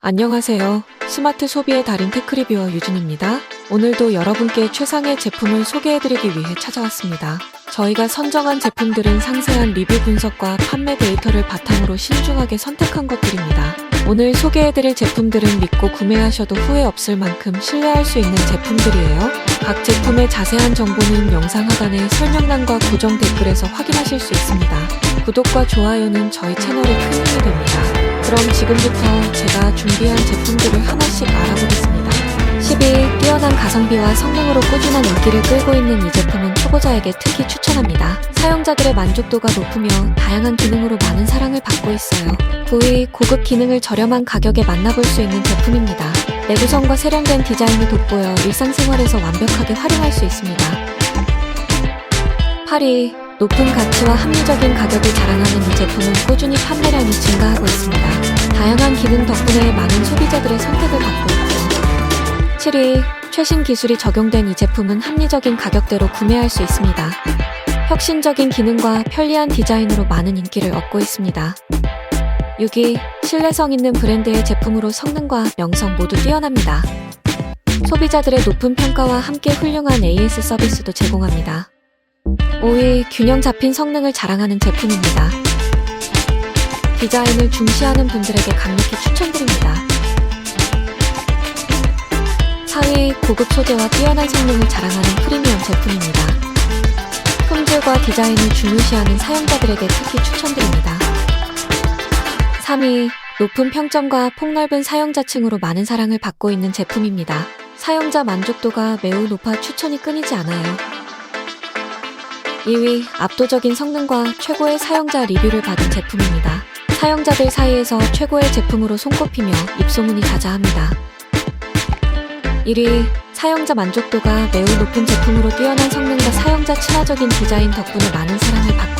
안녕하세요. 스마트 소비의 달인 테크리뷰어 유진입니다. 오늘도 여러분께 최상의 제품을 소개해드리기 위해 찾아왔습니다. 저희가 선정한 제품들은 상세한 리뷰 분석과 판매 데이터를 바탕으로 신중하게 선택한 것들입니다. 오늘 소개해드릴 제품들은 믿고 구매하셔도 후회 없을 만큼 신뢰할 수 있는 제품들이에요. 각 제품의 자세한 정보는 영상 하단의 설명란과 고정 댓글에서 확인하실 수 있습니다. 구독과 좋아요는 저희 채널에 큰 힘이 됩니다. 그럼 지금부터 제가 준비한 제품들을 하나씩 알아보겠습니다. 10위 뛰어난 가성비와 성능으로 꾸준한 인기를 끌고 있는 이 제품은 초보자에게 특히 추천합니다. 사용자들의 만족도가 높으며 다양한 기능으로 많은 사랑을 받고 있어요. 9위 고급 기능을 저렴한 가격에 만나볼 수 있는 제품입니다. 내구성과 세련된 디자인이 돋보여 일상생활에서 완벽하게 활용할 수 있습니다. 8위 높은 가치와 합리적인 가격을 자랑하는 이 제품은 꾸준히 판매량이 증가하고 있습니다. 다양한 기능 덕분에 많은 소비자들의 선택을 받고 있고 7위 최신 기술이 적용된 이 제품은 합리적인 가격대로 구매할 수 있습니다. 혁신적인 기능과 편리한 디자인으로 많은 인기를 얻고 있습니다. 6위 신뢰성 있는 브랜드의 제품으로 성능과 명성 모두 뛰어납니다. 소비자들의 높은 평가와 함께 훌륭한 AS 서비스도 제공합니다. 5위 균형 잡힌 성능을 자랑하는 제품입니다. 디자인을 중시하는 분들에게 강력히 추천드립니다. 4위 고급 소재와 뛰어난 성능을 자랑하는 프리미엄 제품입니다. 품질과 디자인을 중요시하는 사용자들에게 특히 추천드립니다. 3위 높은 평점과 폭넓은 사용자층으로 많은 사랑을 받고 있는 제품입니다. 사용자 만족도가 매우 높아 추천이 끊이지 않아요. 2위 압도적인 성능과 최고의 사용자 리뷰를 받은 제품입니다. 사용자들 사이에서 최고의 제품으로 손꼽히며 입소문이 자자합니다. 1위 사용자 만족도가 매우 높은 제품으로 뛰어난 성능과 사용자 친화적인 디자인 덕분에 많은 사랑을 받고.